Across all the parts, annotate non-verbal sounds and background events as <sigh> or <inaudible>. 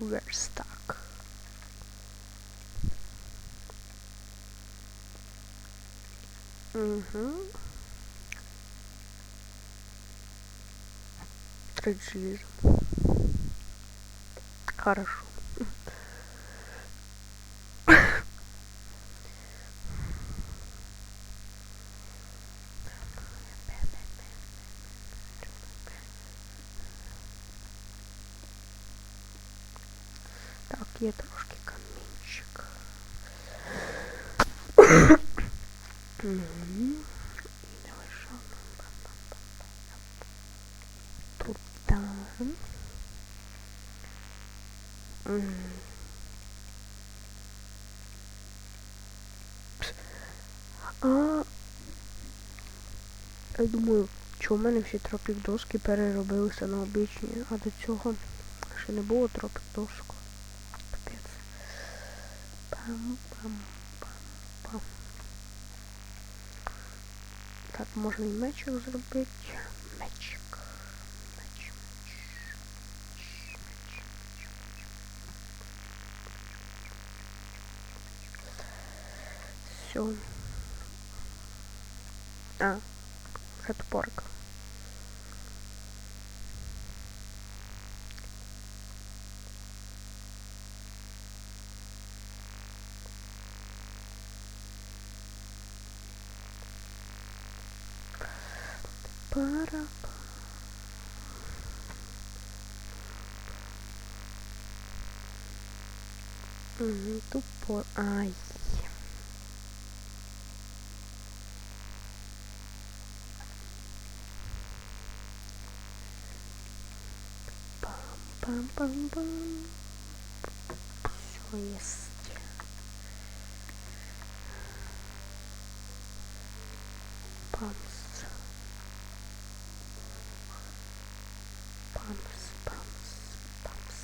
we're stuck. Угу. Три железа. Хорошо. Так, є трошки камінчик. Мгм. І давай що нам? Тут Мгм. А. Я думаю, чому в мене всі тропік доски переробилися на обичні, а до цього ще не було тропік досок. Капець. Пам-пам-пам-пам. Так, можна і мечик зробити. Все. А, це топорик. Пара. Угу, тупо. Ай. Пам-пам-пам. Все есть. Памс. Памс, памс, памс.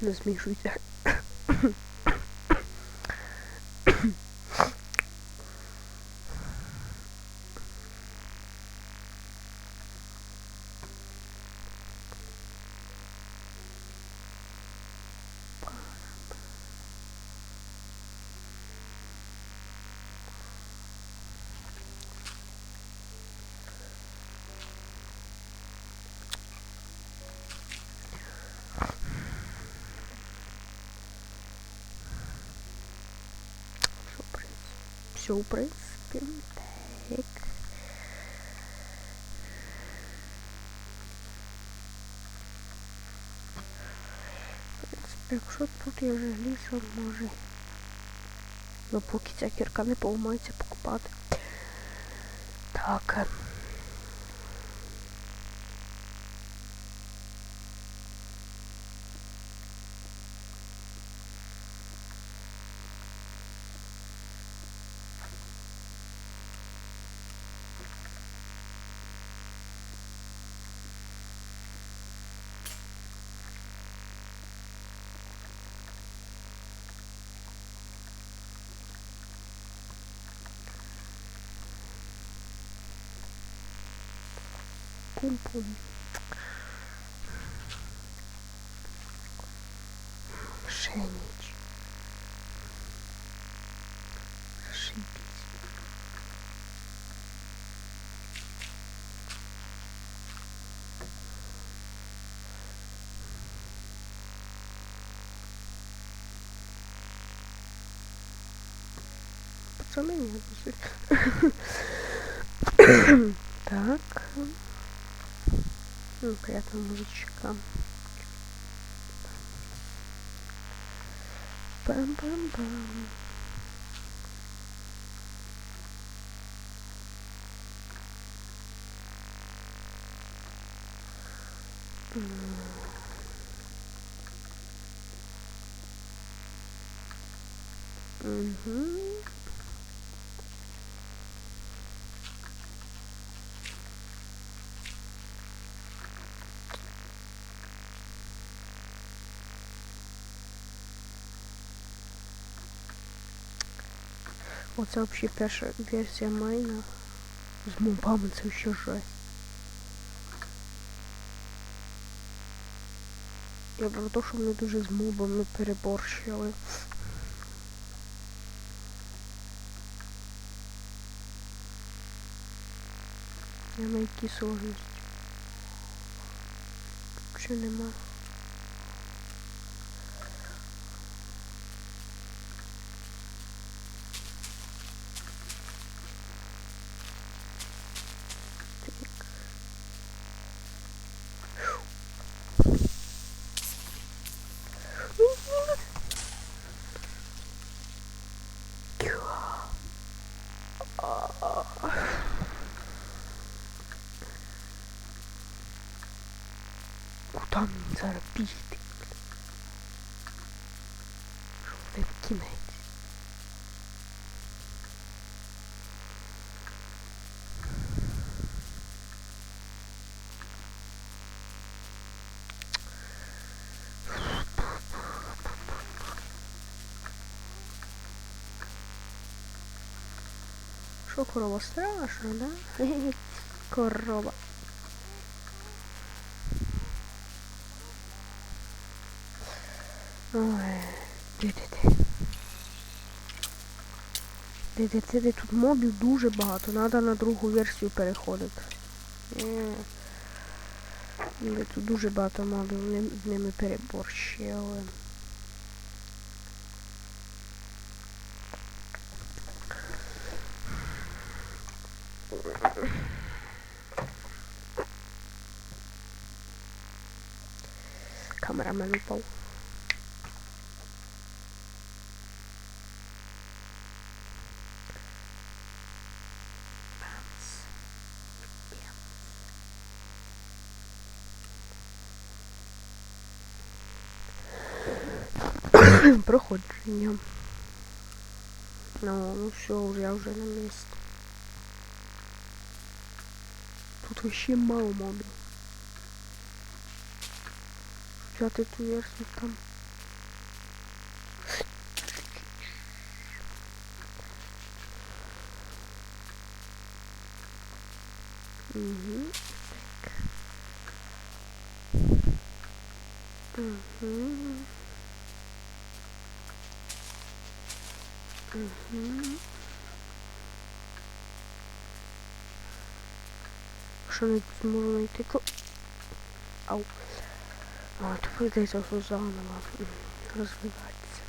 Не змішуйте. Все, в принципе. Все, в принципі, Так. В принципі, якщо тут є желізо, може. Ну, поки ця кірка не поламається покупати. Так. Пум-пум. Шенич. Шибись. Пацаны нет. <coughs> Так. Ну, приятного музычка. Бам-бам-бам. Угу. Оце взагалі перша версія майна. З мобами це ще жесть. Я про те, що вони дуже з мобами переборщили. Я на якій сложності? Чи нема? Що корова страшно, да? <laughs> Корова. Ой, де-де-де. Де-де-де, тут мобів дуже багато. Надо на другу версію переходити. Тут дуже багато мобів, ними переборщили. Камерамен упав. Проходження. Ну, ну все, я вже на місці. Тут вообще мало мобів. Взяти ту версію там. Угу. Так. Угу. Угу. Що не зможу знайти? Ау. А, то прийдеться все заново м, розвиватися.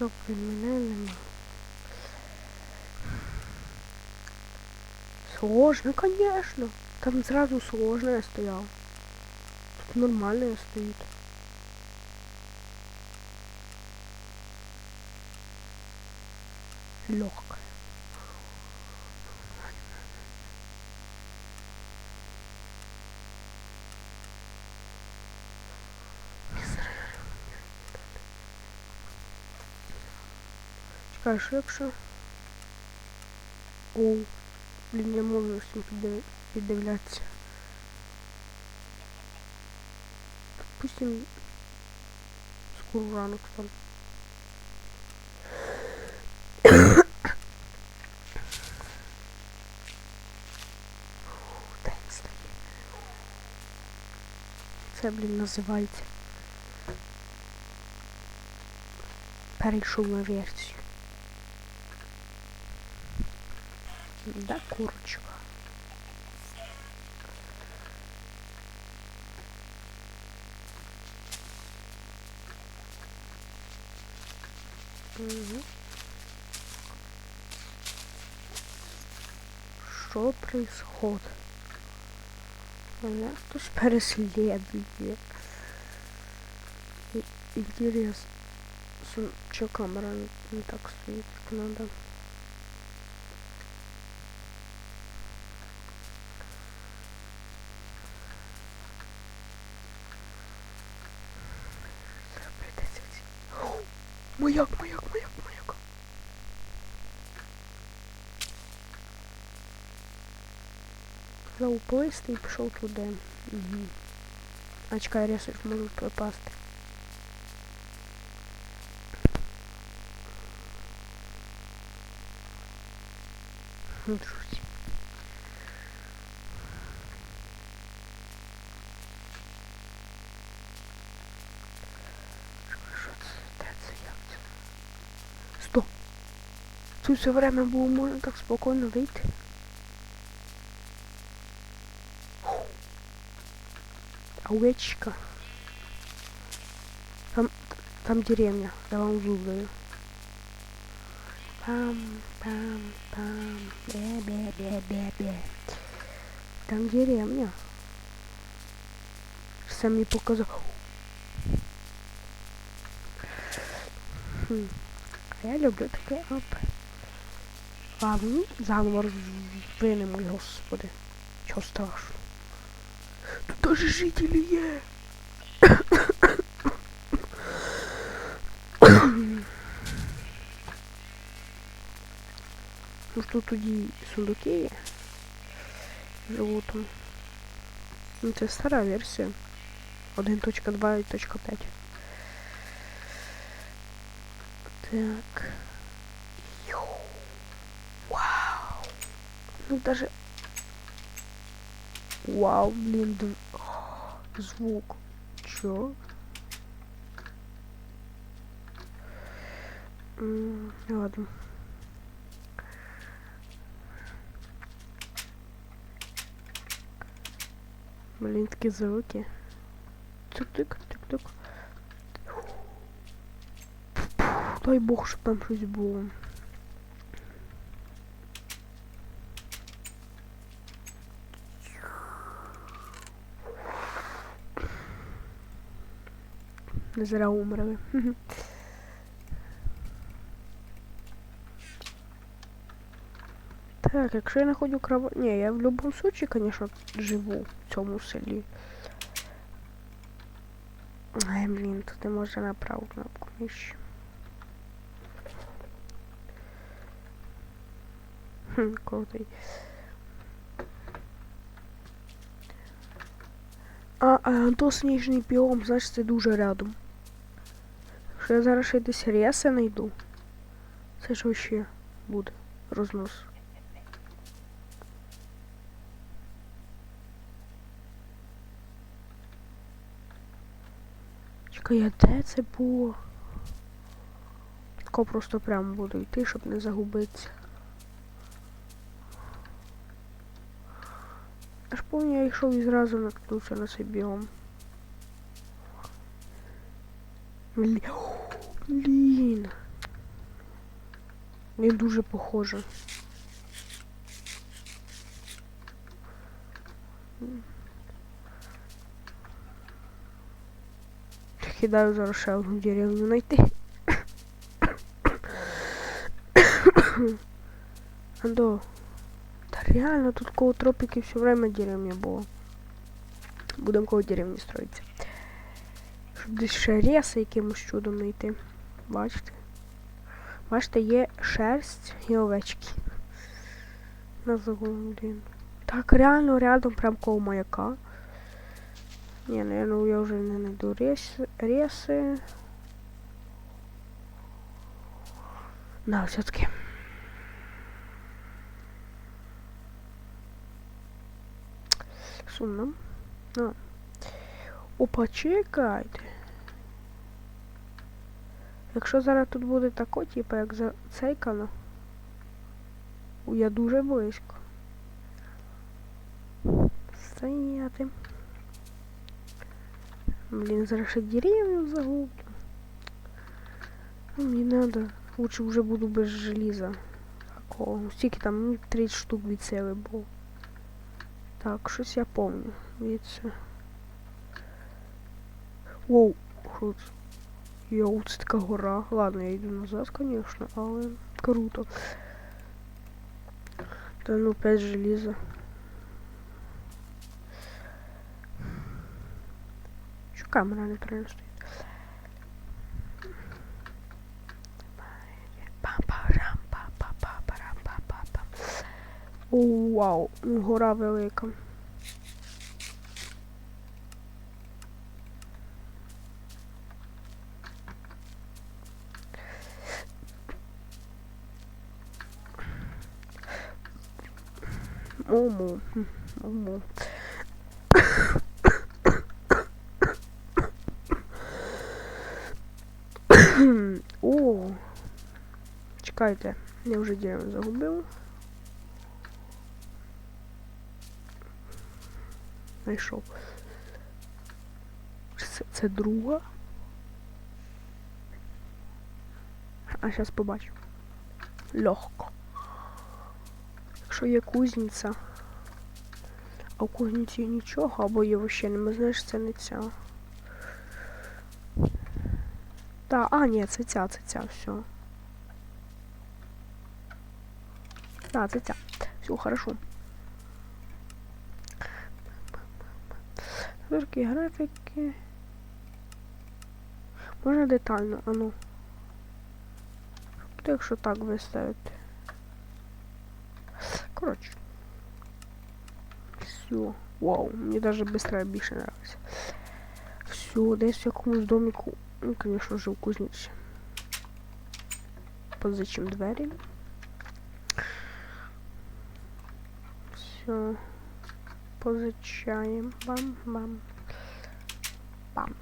Все, нема. Сложно, конечно. Там сразу сложное стоял. Тут нормальное стоит. Легкое. Що якщо... О, блін, я можу всім піддив... піддивлятися. Допустим, скоро ранок там. Це, блін, називається. Перейшов на версію. Да, курочка. Угу. Что происходит? Меня хтось переследує. И- Интересно. Что камера не так стоит, как надо? Зауплисти і пішов туди. Угу. А чекай, ресурс можуть пропасти. Друзі. Що це? Це? Стоп! Тут все время було можна так спокійно вийти. Овечка. Там, там деревня. Я вам зуб даю. Пам, пам, пам. Бе, бе, бе, бе, бе. Там деревня. Сам мені показав. Хм. Я люблю таке оп. Ладно, заново розвинемо, господи. Чого страшно? Тут даже жителі є. <coughs> Ну тут тоді сундуки є. Живу там. Ну це стара версія. 1.2 і .5. Так. Йоу. Вау. Ну даже... Вау, блин, дв... О, звук. Чё? М, ладно. Блин, такі звуки. Тик-тик, тик-тик. Дай Бог, щоб там щось було. Не зря умерли. Так, якщо я знаходжу кров... Ні, я в будь-якому случае, конечно, живу в цьому селі. Ай, блін, тут не можна на праву кнопку. Хм, крутий. А, а то сніжний біом, значить це дуже рядом. Якщо я зараз ще десь реси знайду, це ж ще буде рознос. Чекай, а де це було? Тако просто прямо буду йти, щоб не загубитися. Аж помню, я йшов і зразу наткнувся на цей біом. Блін. Блін. Він дуже похоже. Кидаю зараз ще одну деревню знайти. Андо. Та реально тут коло тропики все время деревня було. Будемо коло деревні строїтися. Щоб десь ще реси якимось чудом знайти. Бачите? Бачите, є шерсть і овечки. На загон, блін. Так, реально рядом прям коло маяка. Не, наверное, я уже не найду ресы. ресы. Да, все-таки. Сумно. А. Опа, чекайте. Якщо зараз тут буде тако, типу, як за цейкано, я дуже близько. Стояти. Блин, зараз ще деревню загублю. Ну, не надо. Лучше уже буду без железа. Такого. Стільки там, ну, 30 штук від себе було. Так, щось я помню. Від. Воу, це? Йоу, це така гора. Ладно, я йду назад, звісно, але круто. Та ну 5 желіза. Що камера неправильно стоїть? Оу, вау, гора велика. Ому. О. Чекайте, я вже дерево загубив. Знайшов. Це, друга. А зараз побачу. Легко. Якщо є кузниця, а в кузниці нічого, або є вообще нема, знаєш, це не ця. Та, а, ні, це ця, це ця, все. Да, це ця. Все, хорошо. Такі графіки. Можна детально, а ну. Тобто, якщо так виставити. Коротше. Все. Вау, мені даже быстрее більше нравится. Все, в якомусь домику. Ну, конечно же, в кузниці. Позичим двері. Все. Позичаємо. Бам-бам. Бам.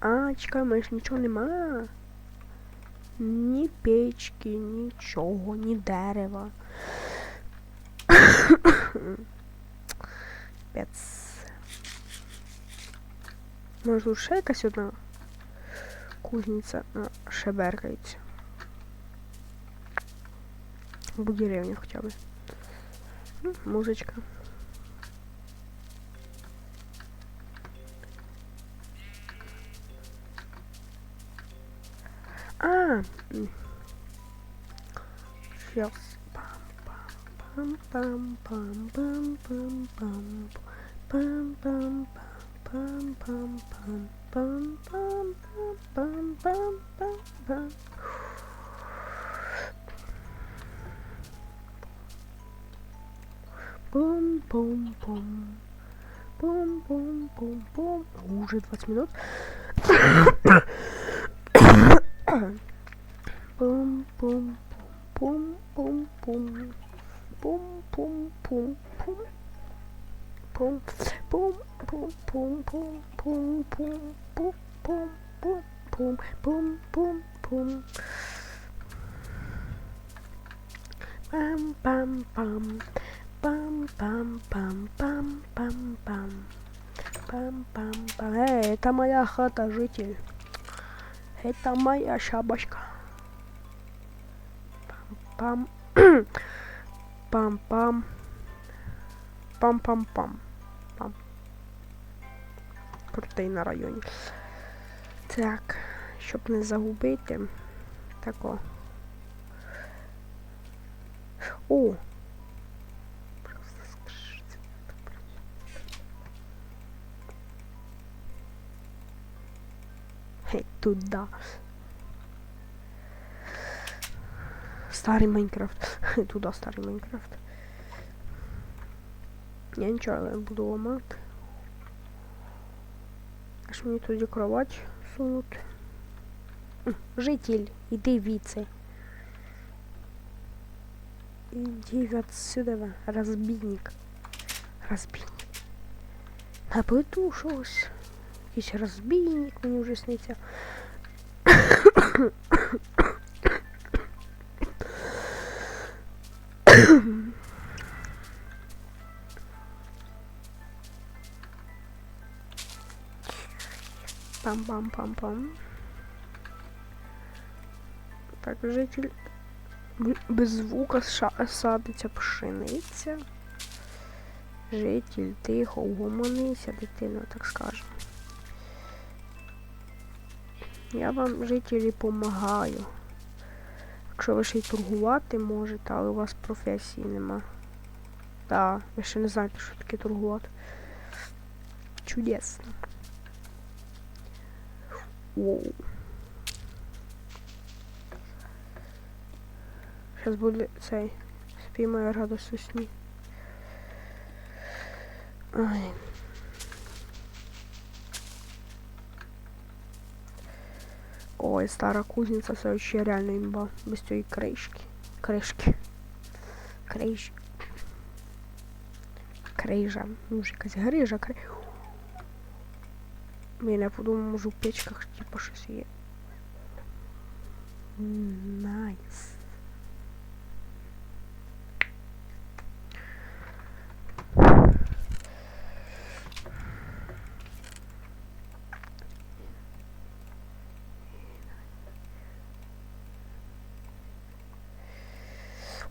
А, чекай, мене ж нічого нема. Ні печки, нічого, ні дерева. Пец. Може тут ще якась одна кузниця шеберкається. В деревні хоча б. Музичка. А, сейчас. Пам пам пам пам пам пам пам пам пам пам пам пам пам пам пам пам пам пам Пум пум пум пум пум пум пум Уже 20 минут. Пум пум пум пум пум пум пум пум пум пум пум пум пум пум пум пум пум пум пум пум пум пум пам пам пам пам пам пам пам пам пам пам пам пам Эй, это моя хата, житель. Это моя шабашка. Пам Пам-пам. Пам-пам-пам. Пам. Крутий на районі. Так, щоб не загубити. Тако. О! Хей, туди. старый Майнкрафт. <laughs> Туда старый Майнкрафт. Я ничего буду ломать. Аж мне туди кровать сунут. Житель, іди віце. Иди отсюда, разбійник. Разбійник. ушел? Якийсь разбийник, мені уже сниться. <coughs> Пам-пам-пам-пам. Так, житель без звука садиться пшениця. Житель, тихо, угомонися, дитина, так скажемо. Я вам, жителі, помагаю. Якщо ви ще й торгувати можете, але у вас професії нема. Так, ви ще не знаєте, що таке торгувати. Чудесно. Сейчас буде цей спіймає радость у сні. Ай. Ой, стара кузница все еще реально имба. Без той крышки. Крышки. Крыш. Крыжа. Ну, уже грыжа. Крыжа. Блін, я подумав, може в печках типу щось є. М, Найс.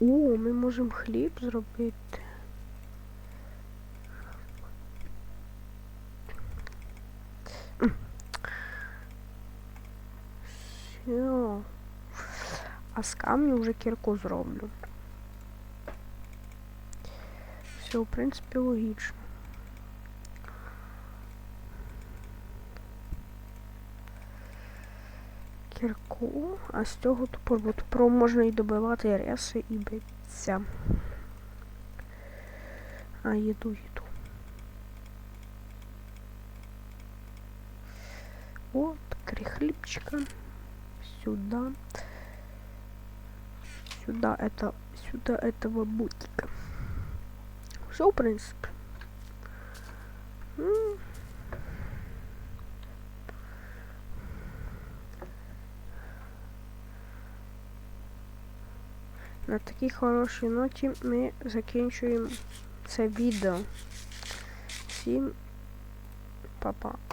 О, ми можемо хліб зробити. А з камню вже кірку зроблю. Все, в принципі, логічно. Кірку, а з цього бо топором можна і добивати реси і битися. А, їду, їду. О, три. Сюда. Сюда это, сюда этого бутика. Все, в принципе. М. На такій хорошій ноті ми закінчуємо це відео. Всім па-па.